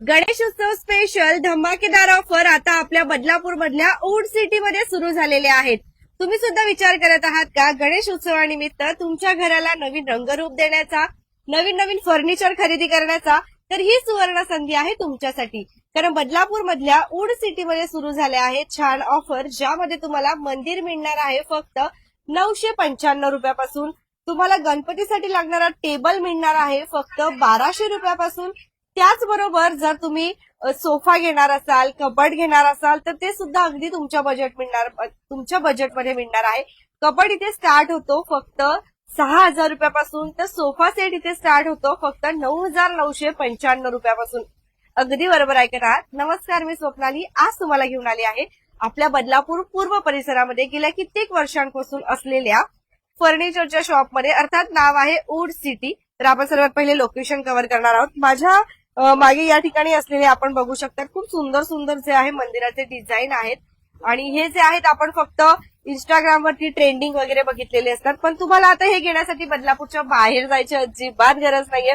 गणेश उत्सव स्पेशल धमाकेदार ऑफर आता आपल्या बदलापूर मधल्या ओल्ड सिटी मध्ये सुरू झालेले आहेत. तुम्ही सुद्धा विचार करत आहात का? गणेश उत्सवानिमित्त तुमच्या घराला नवीन रंगरूप देण्याचा नवीन नवीन फर्निचर खरेदी करण्याचा तर ही सुवर्ण संधी आहे तुमच्यासाठी. कारण बदलापूर मधल्या उड सिटी मध्ये सुरू झाल्या आहेत छान ऑफर ज्यामध्ये तुम्हाला मंदिर मिळणार आहे फक्त नऊशे पंच्याण्णव रुपयापासून. तुम्हाला गणपतीसाठी लागणारा टेबल मिळणार आहे फक्त बाराशे रुपयापासून. त्याचबरोबर जर तुम्ही सोफा घेणार असाल कबड घेणार असाल तर ते सुद्धा अगदी तुमच्या बजेट मिळणार तुमच्या बजेटमध्ये मिळणार आहे. कबड इथे स्टार्ट होतो फक्त सहा हजार रुपयापासून तर सोफा सेट इथे स्टार्ट होतो फक्त नऊ हजार नऊशे पंच्याण्णव रुपयापासून. अगदी बरोबर ऐकत आहात नमस्कार मी स्वप्नाली. आज तुम्हाला घेऊन आली आहे आपल्या बदलापूर पूर्व परिसरामध्ये गेल्या कित्येक वर्षांपासून असलेल्या फर्निचरच्या शॉपमध्ये अर्थात नाव आहे वूड सिटी तर आपण सर्वात पहिले लोकेशन कव्हर करणार आहोत. माझ्या मागे या ठिकाणी असलेले आपण बघू शकता खूप सुंदर सुंदर जे आहे मंदिराचे डिझाईन आहेत. आणि हे जे आहेत आपण फक्त इंस्टाग्रामवरती ट्रेंडिंग वगैरे बघितलेले असतात. पण तुम्हाला आता हे घेण्यासाठी बदलापूरच्या बाहेर जायची अजिबात गरज नाहीये.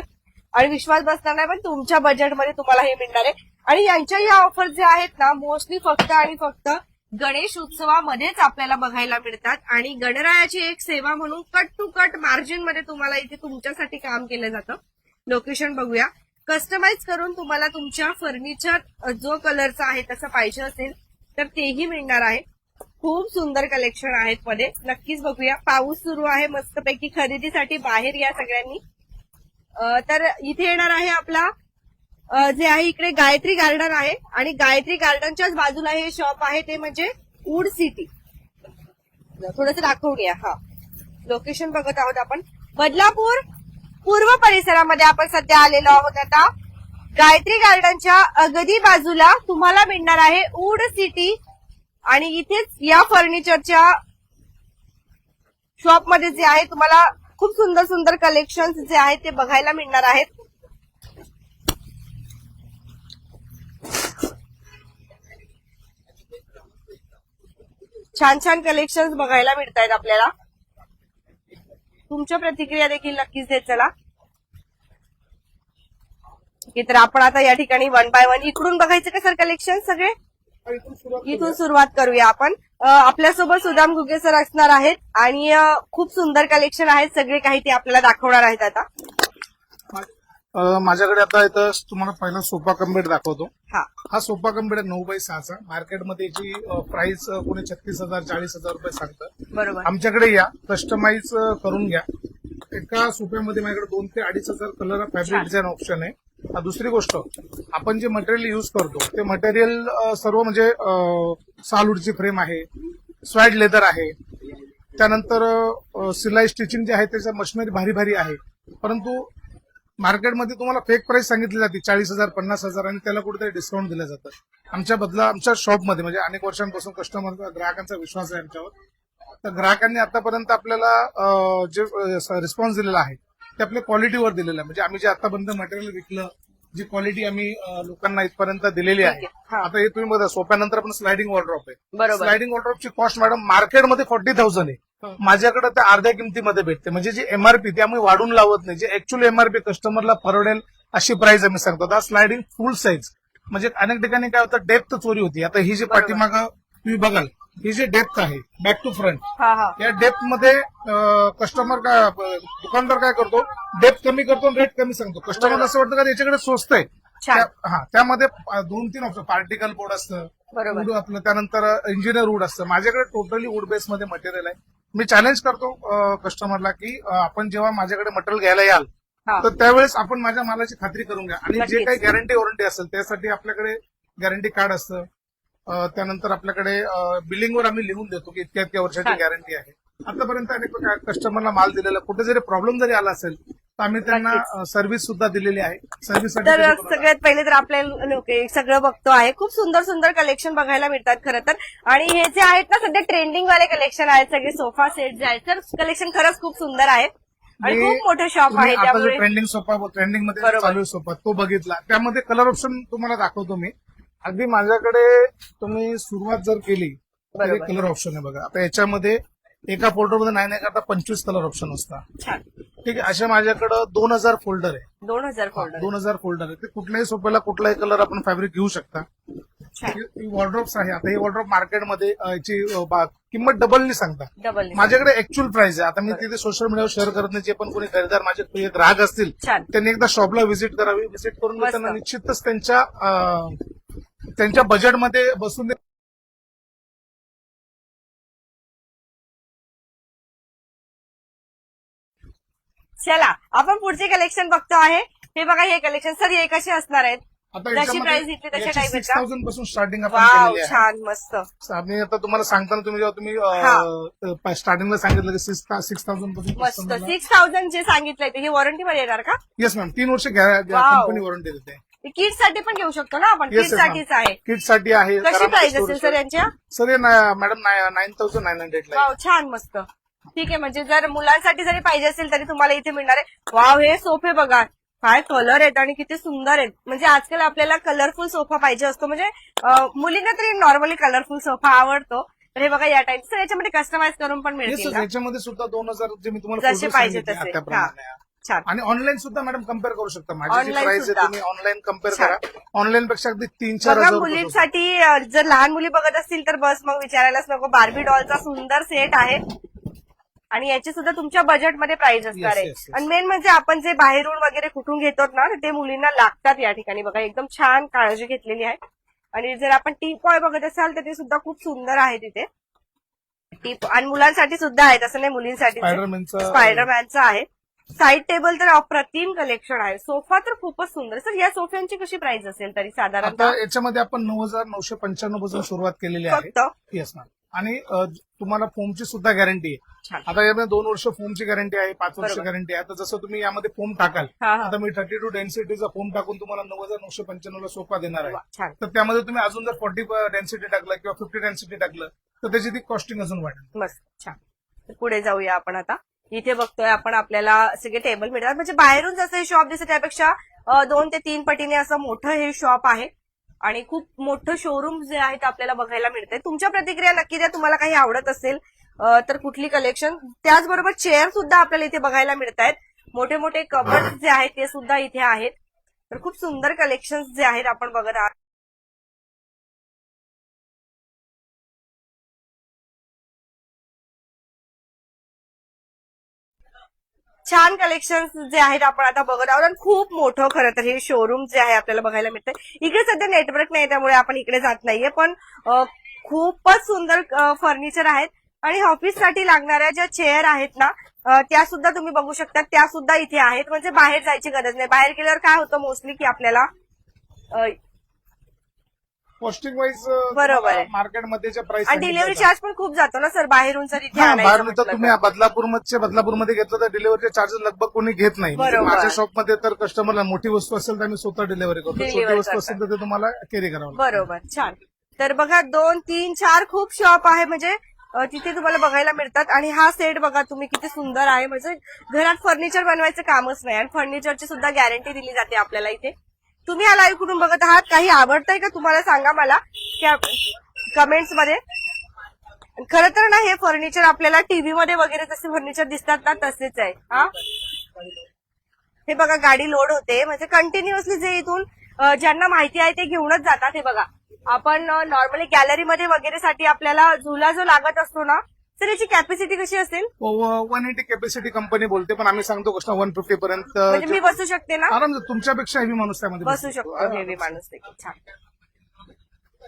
आणि विश्वास बसणार नाही पण तुमच्या बजेटमध्ये तुम्हाला हे मिळणार आहे. आणि यांच्या या ऑफर जे आहेत ना मोस्टली फक्त आणि फक्त गणेश उत्सवामध्येच आपल्याला बघायला मिळतात. आणि गणरायाची एक सेवा म्हणून कट टू कट मार्जिनमध्ये तुम्हाला इथे तुमच्यासाठी काम केलं जातं. लोकेशन बघूया. कस्टमाइज करून तुम्हाला तुमच्या फर्निचर जो कलरचा आहे तसं पाहिजे असेल तर तेही मिळणार आहे. खूप सुंदर कलेक्शन आहेत मध्ये. नक्कीच बघूया. पाऊस सुरू आहे मस्तपैकी. खरेदीसाठी बाहेर या सगळ्यांनी. तर इथे येणार आहे आपला जे आहे इकडे गायत्री गार्डन आहे. आणि गायत्री गार्डनच्याच बाजूला हे शॉप आहे ते म्हणजे वूड सिटी. थोडस दाखवूया हा. लोकेशन बघत आहोत आपण. बदलापूर पूर्व परिसरामध्ये आपण सध्या आलेलो आहोत आता. गायत्री गार्डनच्या अगदी बाजूला तुम्हाला मिळणार आहे वूड सिटी. आणि इथेच या फर्निचरच्या शॉपमध्ये जे आहे तुम्हाला खूप सुंदर सुंदर कलेक्शन जे आहेत ते बघायला मिळणार आहेत. छान छान कलेक्शन बघायला मिळत आहेत आपल्याला. तुमच्या प्रतिक्रिया देखील नक्कीच देत चला. तर आपण आता या ठिकाणी वन बाय वन इकडून बघायचं का सर कलेक्शन सगळे? इथून सुरुवात करूया आपण. आपल्यासोबत सुदाम घुगे सर असणार आहेत आणि खूप सुंदर कलेक्शन आहेत. सगळे काही ते आपल्याला दाखवणार आहेत आता. माझ्याकडे आता इथं तुम्हाला पहिला सोफा कम्बेड दाखवतो. हा. हा सोफा कम्बेड आहे नऊ बाय सहाचा. मार्केटमध्ये याची प्राइस कोणी छत्तीस हजार चाळीस हजार रुपये सांगतं. बरोबर. आमच्याकडे या. कस्टमाइज करून घ्या. एका सोफ्यामध्ये माझ्याकडे दोन ते अडीच हजार कलर फॅब्रिक डिझाईन ऑप्शन आहे. दुसरी गोष्ट आपण जे मटेरियल युज करतो ते मटेरियल सर्व म्हणजे सालूडची फ्रेम आहे स्वॅड लेदर आहे. त्यानंतर सिलाई स्टिचिंग जे आहे त्याच्या मशिनरी भारी भारी आहे. परंतु मार्केटमध्ये तुम्हाला फेक प्राइस सांगितली जाते चाळीस हजार पन्नास हजार आणि त्याला कुठेतरी डिस्काउंट दिलं जातं. आमच्या बदला आमच्या शॉपमध्ये म्हणजे अनेक वर्षांपासून कस्टमर ग्राहकांचा विश्वास आहे आमच्यावर. तर ग्राहकांनी आतापर्यंत आपल्याला जे रिस्पॉन्स दिलेला आहे ते आपल्या क्वालिटीवर दिलेलं आहे. म्हणजे आम्ही जे आतापर्यंत मटेरियल विकलं जी क्वालिटी आम्ही लोकांना इथपर्यंत दिलेली आहे. हा. आता हे तुम्ही बघा सोप्यानंतर पण स्लायडिंग वॉर्ड्रॉप आहे. स्लायडिंग वॉर्ड्रॉपची कॉस्ट मॅडम मार्केटमध्ये फोर्टी थाउजंड आहे. माझ्याकडे त्या अर्ध्या किमतीमध्ये भेटते. म्हणजे जी एमआरपी ती आम्ही वाढून लावत नाही. जे ऍक्च्युअली एमआरपी कस्टमरला परवडेल अशी प्राइस आम्ही सांगतो. आता स्लायडिंग फुल साईज म्हणजे अनेक ठिकाणी काय होतं डेप्थ चोरी होती. आता ही जी पाठीमाग तुम्ही बघाल ही जी डेप्थ आहे बॅक टू फ्रंट या डेप्थमध्ये कस्टमर काय दुकानदार काय करतो? डेप्थ कमी करतो रेट कमी सांगतो. कस्टमर असं वाटतं का याच्याकडे स्वस्त आहे? हा त्यामध्ये दोन तीन ऑप्शन पार्टिकल बोर्ड असतं आपलं. त्यानंतर इंजिनियर वूड असतं. माझ्याकडे टोटली वूड बेस मध्ये मटेरियल आहे. मी चॅलेंज करतो कस्टमरला की आपण जेव्हा माझ्याकडे मटेरियल घ्यायला याल तर त्यावेळेस आपण माझ्या मालाची खात्री करून घ्या आणि जे. काही गॅरंटी वॉरंटी असेल त्यासाठी आपल्याकडे गॅरंटी कार्ड असतं त्यानंतर आपल्याकडे बिलिंगवर आम्ही लिहून देतो की इतक्या इतक्या वर्षाची. गॅरंटी आहे आतापर्यंत अनेक कस्टमरला माल दिलेला कुठे जरी प्रॉब्लेम जरी आला असेल तर आम्ही त्यांना सर्व्हिस सुद्धा दिलेली आहे. सर्व्हिस तर सगळ्यात पहिले तर आपल्याला लोक सगळं बघतो आहे. खूप सुंदर सुंदर कलेक्शन बघायला मिळतात खरं तर. आणि हे जे आहेत ना सध्या ट्रेंडिंग वाले कलेक्शन आहेत. सगळे सोफा सेट जे आहेत तर कलेक्शन खरंच खूप सुंदर आहे. आणि खूप मोठं शॉप आहे त्यामुळे ट्रेंडिंग सोफा ट्रेंडिंगमध्ये. चालू सोफा तो बघितला. त्यामध्ये कलर ऑप्शन तुम्हाला दाखवतो मी. अगदी माझ्याकडे तुम्ही सुरुवात जर केली तर. कलर ऑप्शन आहे बघा. आता याच्यामध्ये एका फोल्डरमध्ये नाही नाही करता पंचवीस कलर ऑप्शन असतात. ठीक आहे असे माझ्याकडे दोन हजार फोल्डर आहे. दोन हजार फोल्डर दोन हजार फोल्डर आहे. ते कुठल्याही सोप्याला कुठलाही कलर आपण फॅब्रिक घेऊ शकता. ही वॉर्ड्रॉप्स आहे. आता ही वॉर्ड्रॉप मार्केटमध्ये याची किंमत डबलनी सांगता. डबल माझ्याकडे ऍक्च्युअल प्राइस आहे. आता मी तिथे सोशल मीडियावर शेअर करत नाही. जे पण कोणी खरेदार माझे प्रिय ग्राहक असतील त्यांनी एकदा शॉपला व्हिजिट करावी. व्हिजिट करून. त्यांना निश्चितच त्यांच्या त्यांच्या बजेटमध्ये बसून चला आपण पुढचे कलेक्शन बघतो आहे. हे बघा हे कलेक्शन सर हे कसे असणार आहेत? जशी प्राइस घेतली तशा टाईप थाउजंडपासून स्टार्टिंग वाव छान मस्त. आम्ही आता तुम्हाला सांगताना तुम्ही जेव्हा तुम्ही स्टार्टिंगला सांगितलं की सिक्स थाउजंड मस्त. पासून सिक्स थाउजंड जे सांगितलंय ते हे वॉरंटी मध्ये येणार का? येस मॅम तीन वर्ष. कंपनी वॉरंटी देते. किटसाठी पण घेऊ शकतो ना आपण? किट. साठीच आहे. किटसाठी आहे. कशी प्राइस असेल सर यांच्या? Sir madam nine thousand nine हंड्रेडला wow छान मस्त. ठीक आहे म्हणजे जर मुलांसाठी जरी पाहिजे असेल तरी तुम्हाला इथे मिळणार आहे. वाव हे सोफे बघा. काय कलर आहेत आणि किती सुंदर आहेत. म्हणजे आजकाल आपल्याला कलरफुल सोफा पाहिजे असतो. म्हणजे मुलींना तरी नॉर्मली कलरफुल सोफा आवडतो. तर हे बघा या टाईप सर याच्यामध्ये कस्टमाइज करून पण का? याच्यामध्ये सुद्धा दोन हजार जसे पाहिजे तसे. छान. आणि ऑनलाईन सुद्धा मॅडम कंपेअर करू शकता. माझी प्राइस. तुम्ही ऑनलाईन कंपेअर. करा. ऑनलाईन पेक्षा अगदी तीन चार. मुलींसाठी जर लहान मुली बघत असतील तर बस मग विचारायलाच नको. बार्बी डॉलचा सुंदर सेट आहे. आणि याची सुद्धा तुमच्या बजेटमध्ये प्राइस असणार आहे. आणि मेन म्हणजे आपण जे बाहेरून वगैरे कुठून घेतो ना ते मुलींना लागतात या ठिकाणी. बघा एकदम छान काळजी घेतलेली आहे. आणि जर आपण टी पॉय बघत असाल तर ते सुद्धा खूप सुंदर आहे तिथे. टी आणि मुलांसाठी सुद्धा आहेत असं नाही मुलींसाठी. स्पायडरमॅनचा आहे. साईड टेबल तर अप्रतिम कलेक्शन आहे. सोफा तर खूपच सुंदर. सर या सोफ्यांची कशी प्राइस असेल तरी साधारणतः? आता याच्यामध्ये आपण नऊ हजार नऊशे पंच्याण्णवपासून सुरुवात केलेली आहे. आणि तुम्हाला फोमची सुद्धा गॅरंटी आहे. आता यामध्ये दोन वर्ष फोमची गॅरंटी आहे पाच वर्ष. गॅरंटी आहे. आता जसं तुम्ही यामध्ये फोम टाकाल आता मी थर्टी टू डेन्सिटीचा फोम टाकून तुम्हाला नऊ हजार नऊशे पंच्याण्णवला सोफा देणार आहे. तर त्यामध्ये तुम्ही अजून जर फोर्टी डेन्सिटी टाकलं किंवा फिफ्टी डेन्सिटी टाकलं तर त्याची ती कॉस्टिंग अजून वाढेल. मस्त छान. तर पुढे जाऊया आपण आता. इथे बघतोय आपण आपल्याला सगळे टेबल मिळतात. म्हणजे बाहेरून जसं हे शॉप दिसतं त्यापेक्षा दोन ते तीन पटीने असं मोठं हे शॉप आहे. आणि खूप मोठं शोरूम जे आहे ते आपल्याला बघायला मिळतंय. तुमच्या प्रतिक्रिया नक्की द्या. तुम्हाला काही आवडत असेल तर कुठली कलेक्शन त्याचबरोबर चेअर सुद्धा आपल्याला इथे बघायला मिळत आहेत मोठे मोठे कबर्ड जे आहेत ते सुद्धा इथे आहेत. तर खूप सुंदर कलेक्शन जे आहेत आपण बघत आहात. छान कलेक्शन जे आहेत आपण आता बघत आहोत. आणि खूप मोठं खरं तर हे शोरूम जे आहे आपल्याला बघायला मिळतंय. इकडे सध्या नेटवर्क नाही त्यामुळे आपण इकडे जात नाहीये. पण खूपच सुंदर फर्निचर आहेत. आणि ऑफिससाठी लागणाऱ्या ज्या चेअर आहेत ना त्या सुद्धा तुम्ही बघू शकता. त्या सुद्धा इथे आहेत. म्हणजे बाहेर जायची गरज नाही. बाहेर गेल्यावर काय होतं मोस्टली की आपल्याला कॉस्टिंग वाईज बरोबर आहे. मार्केटमध्ये ज्या प्राइस आणि डिलिव्हरी चार्ज पण खूप जातो ना सर बाहेरून जर इथे आणायचं बाहेर तर म्हटलं तुम्ही तर. बदलापूरमध्ये बदलापूरमध्ये घेतलं तर डिलिव्हरीचे चार्जेस लगभग कोणी घेत नाही म्हणजे बरोबर. माझ्या शॉपमध्ये तर कस्टमरला मोठी वस्तू असेल तर आम्ही स्वतः डिलिव्हरी करतो Delivery छोटी वस्तू. असेल तर ते तुम्हाला कॅरी करावं लागतं. बरोबर छान तर बघा दोन तीन चार खूप शॉप आहे म्हणजे अ, तिथे तुम्हाला बघायला मिळतात आणि हा सेट बघा तुम्ही किती सुंदर आहे म्हणजे घरात फर्निचर बनवायचं कामच नाही आणि फर्निचरची सुद्धा गॅरंटी दिली जाते आपल्याला इथे तुम्ही आला लाईव्ह कुठून बघत आहात. काही आवडतंय का तुम्हाला? सांगा मला. कमेंट्समध्ये. खर तर ना हे फर्निचर आपल्याला टीव्ही मध्ये वगैरे जसे फर्निचर दिसतात ना तसेच आहे. हा? हे बघा गाडी लोड होते. म्हणजे कंटिन्युअसली जे इथून ज्यांना माहिती आहे ते घेऊनच जातात हे बघा. आपण नॉर्मली गॅलरीमध्ये वगैरे साठी आपल्याला झुला जो लागत असतो ना तर याची कॅपॅसिटी कशी असेल? वन एटी कॅपॅसिटी कंपनी बोलते पण आम्ही सांगतो गोष्ट वन फिफ्टी पर्यंत म्हणजे मी बसू शकते ना? आराम तुमच्यापेक्षा हेवी माणूस त्यामध्ये बसू शकतो हेवी माणूस देखील. छान.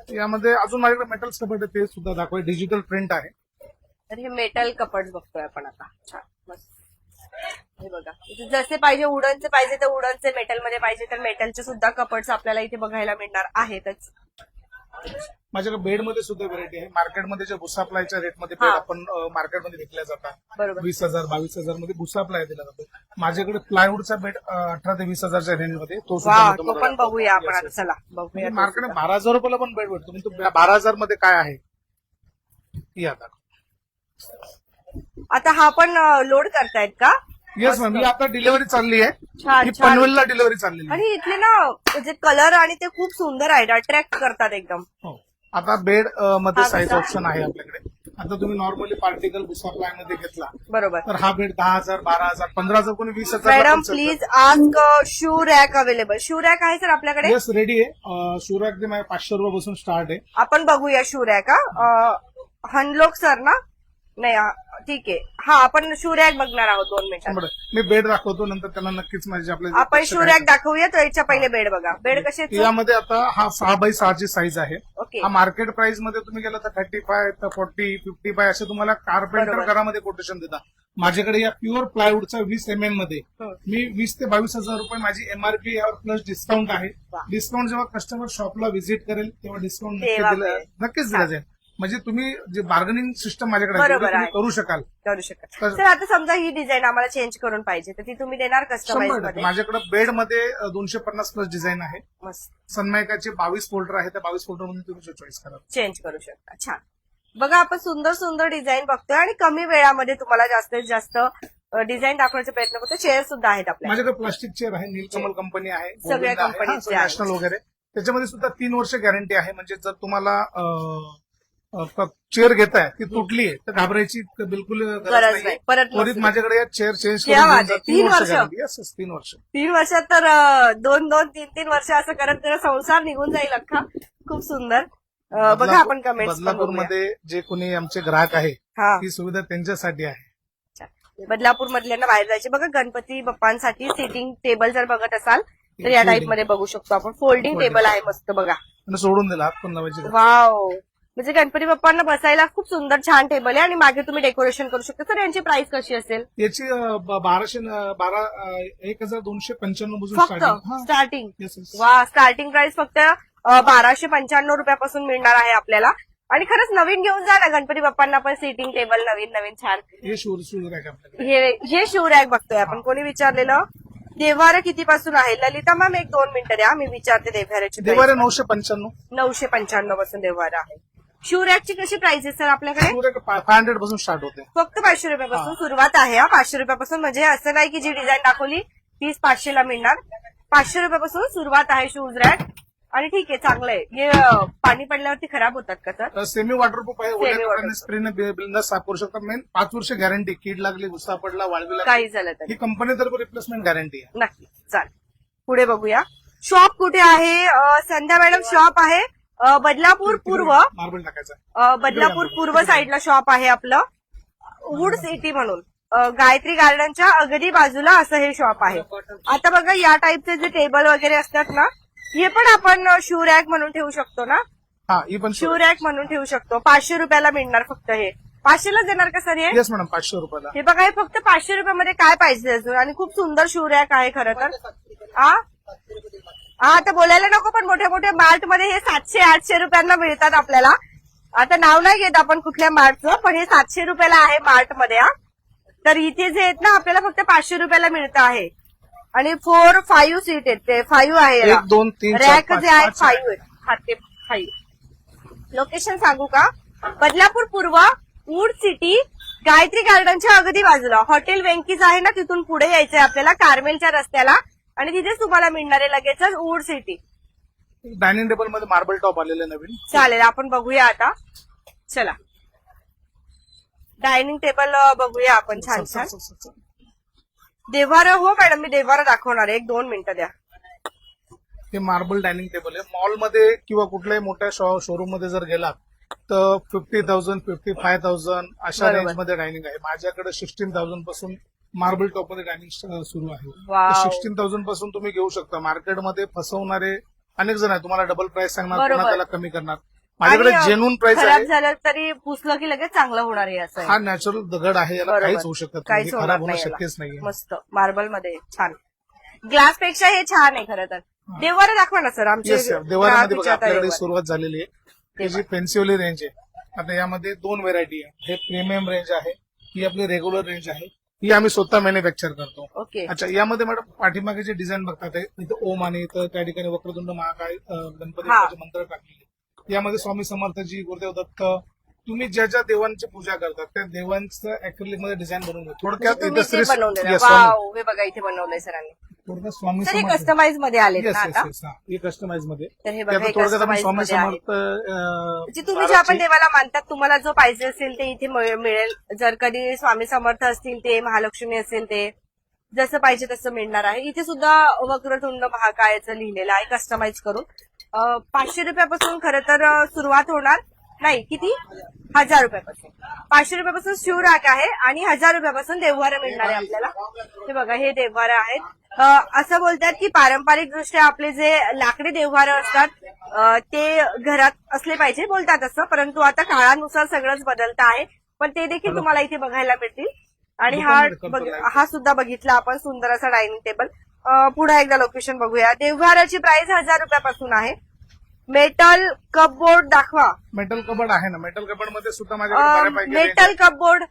यामध्ये अजून माझ्याकडे मेटल्स कपडे ते सुद्धा दाखवा डिजिटल प्रिंट आहे. तर हे मेटल कपड बघतोय आपण आता. छान मस्त. हे बघा. जसे पाहिजे उडनचे पाहिजे तर उडनचे मेटलमध्ये पाहिजे तर मेटलचे सुद्धा कपड्स आपल्याला इथे बघायला मिळणार आहेतच. माझ्याकडे बेडमध्ये सुद्धा व्हरायटी आहे. मार्केटमध्ये जे भुसाप्लायच्या रेटमध्ये बेड. आपण मार्केटमध्ये विकल्या जातात. वीस हजार बावीस हजारमध्ये भुसाप्लाय दिला जातो. माझ्याकडे प्लायवूडचा बेड अठरा ते वीस हजारच्या रेंजमध्ये तो सुद्धा पण बघूया आपण. चला सुद्धा. बारा हजार रुपयाला पण बेड भेटतो. पण बारा हजारमध्ये काय आहे? या आता आता हा पण लोड करतायत का? येस मॅम ही आता डिलिव्हरी चालली आहे. ही पनवेलला डिलिव्हरी चाललेली आहे. आणि इथले ना म्हणजे कलर आणि ते खूप सुंदर आहेत अट्रॅक्ट करतात एकदम. हो. आता बेडमध्ये साईज? ऑप्शन आहे आपल्याकडे. आता तुम्ही नॉर्मली पार्टिकल भुसा प्लायमध्ये घेतला. बरोबर. तर हा बेड दहा हजार बारा हजार पंधरा हजार कोणी वीस हजार madam please ask shoe rack available shoe rack आहे सर आपल्याकडे? येस रेडी आहे. सुराग माझ्या पाचशे रुपयापासून स्टार्ट आहे. आपण बघूया शू रॅक हनलोक सर ना? नाही ठीक आहे हा आपण शू रॅक बघणार आहोत दोन मिनिटात. मी बेड दाखवतो नंतर त्यांना नक्कीच माझे आपले आपण रॅक दाखवूया तो याच्या पहिले बेड बघा बेड कसे यामध्ये आता हा सहा बाय सहाची साईज आहे ओके हा मार्केट प्राइसमध्ये तुम्ही गेला तर थर्टी फाय तर फोर्टी फिफ्टी फाय असे तुम्हाला कार्पेंटर बरोबर. घरामध्ये कोटेशन देतात माझ्याकडे या प्युअर प्लायवूडचा वीस एम एनमध्ये हं. मी वीस ते बावीस हजार रुपये माझी एमआरपी यावर प्लस डिस्काउंट आहे वा. डिस्काउंट जेव्हा कस्टमर शॉपला व्हिजिट करेल तेव्हा डिस्काउंट नक्की तेव्हा दिलं मिळेल. नक्कीच दिलं जाईल म्हणजे तुम्ही जे बार्गेनिंग सिस्टम माझ्याकडे आहे. करू शकाल. करू शकता तर- सर आता समजा ही डिझाईन आम्हाला चेंज करून पाहिजे तर ती तुम्ही देणार कस्टमाइज शंभर टक्के. मध्ये? माझ्याकडे बेडमध्ये अं, दोनशे पन्नास प्लस डिझाईन आहे. मस्त. सनमायकाचे बावीस फोल्डर आहे त्या बावीस फोल्डरमध्ये तुम्ही चॉईस करा. चेंज करू शकता. छान. बघा आपण सुंदर सुंदर डिझाईन बघतोय आणि कमी वेळामध्ये तुम्हाला जास्तीत जास्त डिझाईन दाखवण्याचा प्रयत्न करतो चेअर सुद्धा आहेत आपल्याला माझ्याकडे प्लास्टिक चेअर आहे नीलकमल कंपनी आहे सगळ्या आहे, आहेत. नॅशनल वगैरे. त्याच्यामध्ये सुद्धा तीन वर्ष गॅरंटी आहे. म्हणजे जर तुम्हाला चेअर घेताय ती तुटली आहे तर घाबरायची बिलकुल गरज नाही. परत त्वरित. माझ्याकडे या चेअर चेंज करून. तीन वर्ष तीन वर्ष. तीन वर्षात तर दोन दोन तीन तीन वर्ष असं करत संसार निघून जाईल अख्खा. खूप सुंदर. बघा आपण कमेंट बदलापूरमध्ये जे कोणी आमचे ग्राहक आहे हा. ही सुविधा त्यांच्यासाठी आहे. बदलापूर मधल्यांना बाहेर जायचे. बघा गणपती बाप्पांसाठी सिटिंग टेबल जर बघत असाल तर या टाईपमध्ये बघू शकतो आपण. फोल्डिंग. टेबल आहे मस्त बघा. सोडून दिला वाव म्हणजे गणपती बाप्पांना बसायला खूप सुंदर छान टेबल आहे आणि मागे तुम्ही डेकोरेशन करू शकता. तर यांची प्राइस कशी असेल? याची अं, ब- बाराशे बारा अं, एक हजार दोनशे पंच्याण्णवपासून फक्त? starting. हा. Starting Yes, yes. वा स्टार्टिंग प्राइस फक्त अं, बाराशे पंच्याण्णव रुपयापासून मिळणार आहे आपल्याला. आणि खरंच नवीन घेऊन जा ना गणपती बाप्पांना पण सिटिंग टेबल नवीन नवीन छान. हे शूर शूज आहे आपल्याकडे. हे हे शिवरॅक बघतोय आपण. कोणी विचारलेलं? देव्हारा कितीपासून आहे? ललिता मॅम एक दोन मिनिटं द्या. मी विचारते देव्हाऱ्याची price. देवारे नऊशे पंच्याण्णव. नऊशे पंच्याण्णवपासून देव्हारा आहे. शिवरॅकची कशी प्राइस आहे सर आपल्याकडे? फाय हंड्रेडपासून स्टार्ट होते. फक्त पाचशे रुपयापासून सुरुवात आहे हा पाचशे रुपयापासून. म्हणजे असं नाही की जी डिझाईन दाखवली तीच पाचशेला मिळणार. पाचशे रुपयापासून सुरुवात आहे शूज रॅक आणि ठीक आहे चांगलं आहे. हे पाणी पडल्यावरती खराब होतात का सर? सेमी वॉटरप्रूफ आहे. Semi ओल्या waterproof. स्प्रेने बिंदास साफ करू शकतात. मेन पाच वर्ष गॅरंटी कीड लागली गुस्सा पडला वाळवी लागली काही झालं तरी. ही कंपनी तर्फे रिप्लेसमेंट गॅरंटी आहे. नक्की. चालेल. पुढे बघूया. शॉप कुठे आहे? अं, संध्या मॅडम शॉप आहे. बदलापूर पूर्व मार्बल टाकायचा. अं, बदलापूर पूर्व साईडला शॉप आहे आपलं. वुड सिटी म्हणून. गायत्री गार्डनच्या अगदी बाजूला असं हे शॉप आहे. आता बघा या टाईपचे जे टेबल वगैरे असतात ना हे पण आपण शू रॅक म्हणून ठेवू शकतो ना? शू रॅक म्हणून ठेवू शकतो. पाचशे रुपयाला मिळणार फक्त हे. पाचशेलाच देणार का सर हे? मॅडम पाचशे रुपयाला. हे बघा हे फक्त पाचशे रुपयामध्ये काय पाहिजे अजून? आणि खूप सुंदर शू रॅक आहे खरं तर. आ? हा आता बोलायला नको पण मोठ्या मोठ्या मार्टमध्ये हे सातशे आठशे रुपयांना मिळतात आपल्याला. आता नाव नाही घेत आपण कुठल्या मार्टचं पण हे सातशे रुपयाला आहे मार्टमध्ये हा. तर इथे जे आहेत ना आपल्याला फक्त पाचशे रुपयाला मिळतं आहे. आणि फोर फाईव्ह सीट आहेत ते फाईव्ह आहे. एक दोन तीन चार रॅक पाच जे आहेत पाच फाईव्ह आहेत. हा ते फाईव्ह लोकेशन सांगू का? बदलापूर पूर्व वूड सिटी गायत्री गार्डनच्या अगदी बाजूला. हॉटेल वेंकीज आहे ना तिथून पुढे यायचंय आपल्याला कार्मेलच्या रस्त्याला. आणि तिथेच तुम्हाला मिळणार आहे लगेचच वूड सिटी डायनिंग टेबलमध्ये मार्बल टॉप आलेले नवीन. चालेल आपण बघूया आता. चला. डायनिंग टेबल बघूया आपण छान छान. देव्हारा हो मॅडम मी देव्हारा दाखवणार आहे. एक दोन मिनिटं द्या. हे मार्बल डायनिंग टेबल आहे. मॉलमध्ये किंवा कुठल्याही मोठ्या शोरूममध्ये जर गेलात तर fifty thousand fifty five thousand अशा बरोबर. रेंजमध्ये डायनिंग आहे. माझ्याकडे सिक्स्टीन थाउजंडपासून मार्बल टॉपमध्ये डायनिंग सुरू आहे. सिक्स्टीन थाउजंडपासून तुम्ही घेऊ शकता. मार्केटमध्ये फसवणारे अनेक जण आहेत. तुम्हाला डबल प्राइस सांगणार त्याला कमी करणार. माझ्याकडे जेन्युन प्राइस खराब आहे. झालं तरी पुसलं की लगेच चांगलं होणार आहे असं आहे. हा नॅचरल दगड आहे. याला. काहीच होऊ शकत नाही. काहीच खराब होणं नाही. शक्यच नाहीये. मस्त. मार्बलमध्ये छान. ग्लासपेक्षा हे छान आहे खरं तर. देवारा दाखवा ना सर. आमचे देवारामध्ये बघा विचारतात आपल्याकडे. सुरुवात झालेली आहे. ही जी पेन्सिवली रेंज आहे आता यामध्ये दोन व्हेरायटी आहे. हे प्रीमियम रेंज आहे. ही आपली रेग्युलर रेंज आहे. ही आम्ही स्वतः मॅन्युफॅक्चर करतो. ओके अच्छा यामध्ये मॅडम पाठीमागे जे डिझाईन बघतात इथं ओम आणि इथं त्या ठिकाणी वक्रतुंड महाकाय अं, गणपती हा. मंत्र टाकलेले. यामध्ये स्वामी समर्थजी गुरुदेव दत्त तुम्ही ज्या ज्या देवांची पूजा करतात त्या देवांचं अॅक्रिलिकमध्ये डिझाईन बनवून. थोडक्यात म्हणजे तुम्ही इथं ते श्री- बनवलेलं Yes, स्वामी. वाव हे बघा इथे बनवलंय सरांनी. थोडक्यात स्वामी हे समर्थ. कस्टमाइजमध्ये आलेत Yes, ना yes, आता? yes, हा. हे कस्टमाइजमध्ये. तर हे बघा थोडक्यात आपण कस्टमाइज स्वामी मध्ये आहे. समर्थ अं, म्हणजे तुम्ही जे आपण देवाला मानतात तुम्हाला जो पाहिजे असेल ते इथे मिळ- मिळेल. जर कधी स्वामी समर्थ असतील ते महालक्ष्मी असेल ते जसं पाहिजे तसं मिळणार आहे. इथे सुद्धा वक्रतुंड महाकायचं लिहिलेलं आहे कस्टमाइज करून. अं, पाचशे रुपयापासून खरं तर अं, सुरुवात होणार. नाही किती? हजार रुपयापासून. पाचशे रुपयापासून शिवराक आहे आणि हजार रुपयापासून देवहार मिळणार आहे आपल्याला. हे बघा हे देवहार आहेत. असं बोलतात की पारंपरिक दृष्ट्या आपले जे लाकडी देवहार असतात ते घरात असले पाहिजे बोलतात असं परंतु आता काळानुसार सगळंच बदलतं आहे. पण ते देखील तुम्हाला इथे बघायला मिळतील. आणि हा हा सुद्धा बघितला आपण सुंदर असा डायनिंग टेबल. पुन्हा एकदा लोकेशन बघूया. देवघराची प्राइस हजार रुपयापासून आहे. मेटल कपबोर्ड दाखवा. मेटल कबड आहे ना. मेटल कबडमध्ये सुद्धा माझ्याकडे बऱ्यापैकी range मेटल कपबोर्ड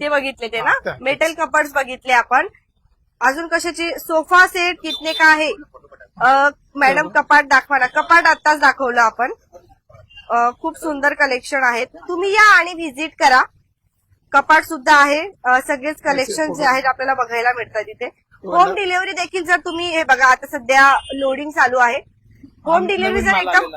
ते बघितले ते ना? हा, मेटल कपबोर्ड बघितले आपण. अजून कशाची? सोफा सेट कितने का आहे? अ, मॅडम कपाट दाखवा ना. कपाट आत्ताच दाखवलं आपण. अ, खूप सुंदर कलेक्शन आहेत. तुम्ही या आणि व्हिजिट करा. कपाट सुद्धा आहे. अ, सगळेच कलेक्शन जे आहेत आपल्याला बघायला मिळतात तिथे होम डिलिव्हरी देखील जर तुम्ही हे बघा आता सध्या लोडिंग चालू आहे. होम डिलिव्हरी जर एकदम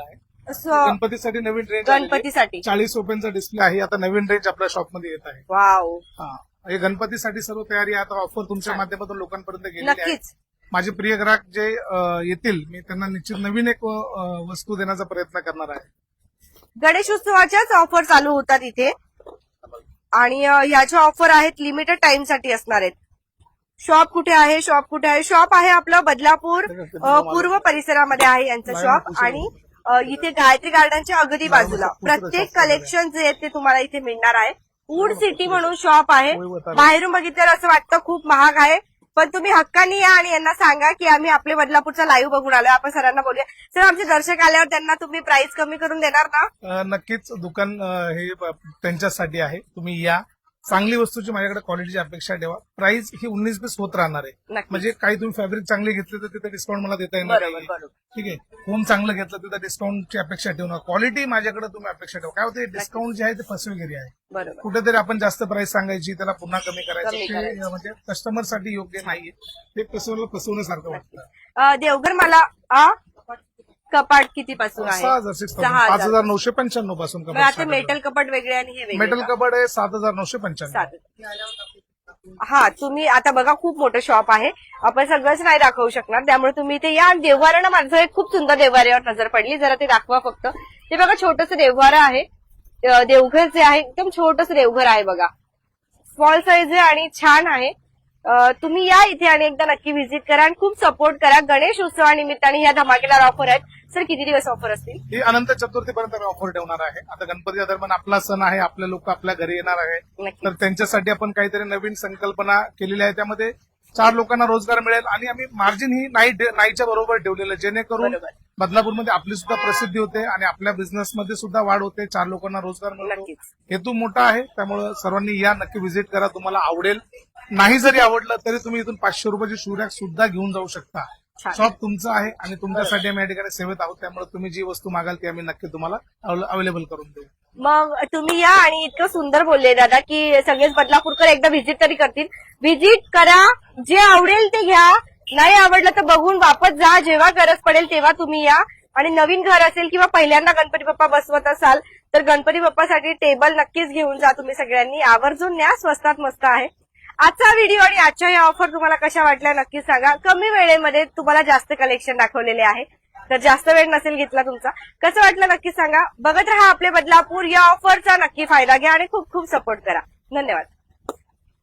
गणपतीसाठी नवीन रेंज गणपतीसाठी. चाळीस ओपनचा डिस्प्ले आहे. आता नवीन रेंज आपल्या शॉपमध्ये येत आहे. वाव. हा. हे गणपतीसाठी सर्व तयारी आता ऑफर तुमच्या माध्यमातून लोकांपर्यंत आहे. नक्कीच. माझे प्रिय ग्राहक जे अं, येतील मी त्यांना निश्चित नवीन एक अं, वस्तू देण्याचा प्रयत्न करणार आहे. गणेशोत्सवाच्याच ऑफर चालू होतात इथे. आणि अ, ह्याच्या ऑफर आहेत लिमिटेड टाइमसाठी असणार आहेत. शॉप कुठे आहे? शॉप कुठे आहे? शॉप आहे आपलं बदलापूर पूर्व परिसरामध्ये आहे यांचं शॉप आणि इथे गायत्री गार्डनच्या अगदी बाजूला. प्रत्येक कलेक्शन जे आहे ते तुम्हाला इथे मिळणार आहे. वूड सिटी म्हणून शॉप आहे. बाहेरून बघितल्यावर असं वाटतं खूप महाग आहे. पण तुम्ही हक्काने या आणि यांना सांगा की आम्ही आपले बदलापूरचा लाईव्ह बघून आलोय. आपण सरांना बोलूया. सर आमचे दर्शक आल्यावर त्यांना तुम्ही प्राइस कमी करून देणार ना? नक्कीच दुकान हे त्यांच्यासाठी आहे. तुम्ही या. चांगली वस्तूची माझ्याकडे क्वालिटीची अपेक्षा ठेवा. प्राइस ही उन्नीस बीस होत राहणार आहे. म्हणजे काही तुम्ही फॅब्रिक चांगले घेतले तर तिथे डिस्काउंट मला देता येणार बरोबर नाही बरोबर. ठीक आहे? होम चांगलं घेतलं तिथं डिस्काउंटची अपेक्षा ठेवू नका. क्वालिटी माझ्याकडे तुम्ही अपेक्षा ठेवा. काय होते डिस्काउंट जे आहे ते फसवेगिरी आहे. बरोबर. कुठेतरी आपण जास्त प्राइस सांगायची त्याला पुन्हा कमी करायचं कमी ते करायचं. म्हणजे कस्टमरसाठी योग्य नाहीये. ते फसवलं फसवण्यासारखं वाटतं. अ, देवघर मला आ कपाट किती पासून आहे? सहा हजार सिक्स सहा पाच हजार. हजार नऊशे पंच्याण्णवपासून मग आता कपाट मेटल कपाट वेगळे आणि हे वेगळे. मेटल का? कपाट आहे सात हजार नऊशे पंच्याण्णव. सात हा तुम्ही आता बघा खूप मोठं शॉप आहे. आपण सगळंच नाही दाखवू शकणार. त्यामुळे तुम्ही इथे या. आणि देवघरानं माझं एक खूप सुंदर देवघाऱ्यावर नजर पडली. जरा ते दाखवा फक्त. ते बघा छोटस देवघर आहे. अ, देवघर जे आहे एकदम छोटस देवघर आहे बघा. स्मॉल साईज आहे आणि छान आहे. अ, तुम्ही या इथे आणि एकदा नक्की व्हिजिट करा आणि खूप सपोर्ट करा. गणेश उत्सवानिमित्ताने ह्या धमाकेदार ऑफर आहेत. सर किती दिवस ऑफर असतील? ही अनंत चतुर्थीपर्यंत ऑफर ठेवणार आहे. आता गणपती दरम्यान आपला सण आहे आपले लोक आपल्या घरी येणार आहे. नक्की तर त्यांच्यासाठी आपण काहीतरी नवीन संकल्पना केलेली आहे. त्यामध्ये चार लोकांना रोजगार मिळेल आणि आम्ही मार्जिन ही नाही नाहीच्या बरोबर ठेवलेलं आहे. जेणेकरून बरोबर. बदलापूरमध्ये आपली सुद्धा प्रसिद्धी होते आणि आपल्या बिझनेसमध्ये सुद्धा वाढ होते. चार लोकांना रोजगार मिळतो. नक्कीच. हेतू मोठा आहे. त्यामुळे सर्वांनी या नक्की व्हिजिट करा. तुम्हाला आवडेल. नाही जरी आवडलं तरी तुम्ही इथून पाचशे रुपयाची शिवरॅक सुद्धा घेऊन जाऊ शकता. शॉप तुमचं आहे आणि तुमच्यासाठी आम्ही या ठिकाणी सेवेत आहोत त्यामुळे तुम्ही जी वस्तू मागाल ती आम्ही नक्की तुम्हाला अवेलेबल करून देऊ. मग तुम्ही या आणि इतकं सुंदर बोलले दादा की सगळेच बदलापूरकर एकदा व्हिजिट तरी करतील. व्हिजिट करा जे आवडेल ते घ्या. नाही आवडलं तर बघून वापस जा. जेव्हा गरज पडेल तेव्हा तुम्ही या. आणि नवीन घर असेल किंवा पहिल्यांदा गणपती बाप्पा बसवत असाल तर गणपती बाप्पासाठी टेबल नक्कीच घेऊन जा तुम्ही सगळ्यांनी. आवर्जून न्या स्वस्तात मस्त आहे. आजचा व्हिडिओ आणि आजच्या या ऑफर तुम्हाला कशा वाटल्या नक्की सांगा. कमी वेळेमध्ये तुम्हाला जास्त कलेक्शन दाखवलेले आहे तर जास्त वेळ नसेल घेतला तुमचा. कसं वाटलं नक्की सांगा. बघत राहा आपले बदलापूर. या ऑफरचा नक्की फायदा घ्या आणि खूप खूप सपोर्ट करा. धन्यवाद.